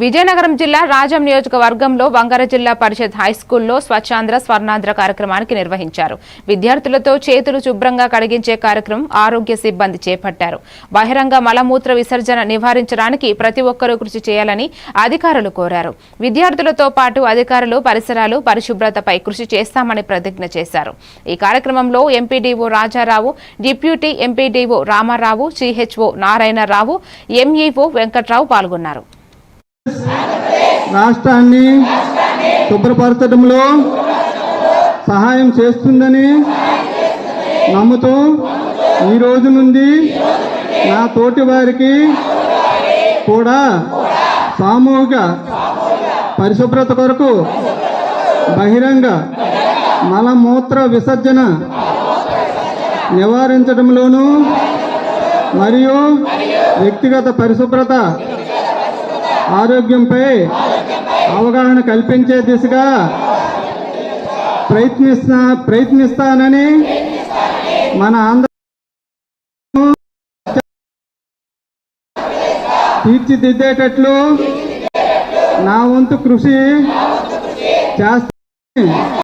విజయనగరం జిల్లా రాజం నియోజకవర్గంలో వంగర జిల్లా పరిషత్ హైస్కూల్లో స్వచ్ఛాంధ్ర స్వర్ణాంధ్ర కార్యక్రమానికి నిర్వహించారు. విద్యార్థులతో చేతులు శుభ్రంగా కడిగించే కార్యక్రమం ఆరోగ్య సిబ్బంది చేపట్టారు. బహిరంగ మలమూత్ర విసర్జన నివారించడానికి ప్రతి ఒక్కరూ కృషి చేయాలని అధికారులు కోరారు. విద్యార్థులతో పాటు అధికారులు పరిసరాలు పరిశుభ్రతపై కృషి చేస్తామని ప్రతిజ్ఞ చేశారు. ఈ కార్యక్రమంలో MPDO Rajarao deputy MPDO Ramarao CHO Narayanarao MEO Venkatrao పాల్గొన్నారు. రాష్ట్రాన్ని శుభ్రపరచడంలో సహాయం చేస్తుందని నమ్ముతూ ఈ రోజు నుండి నా తోటి వారికి కూడా సామూహిక పరిశుభ్రత కొరకు బహిరంగ మలమూత్ర విసర్జన నివారించడంలోనూ మరియు వ్యక్తిగత పరిశుభ్రత ఆరోగ్యంపై అవగాహన కల్పించే దిశగా ప్రయత్నిస్తా ప్రయత్నిస్తానని మన ఆంధ్ర తీర్చిదిద్దేటట్లు నా వంతు కృషి చేస్తా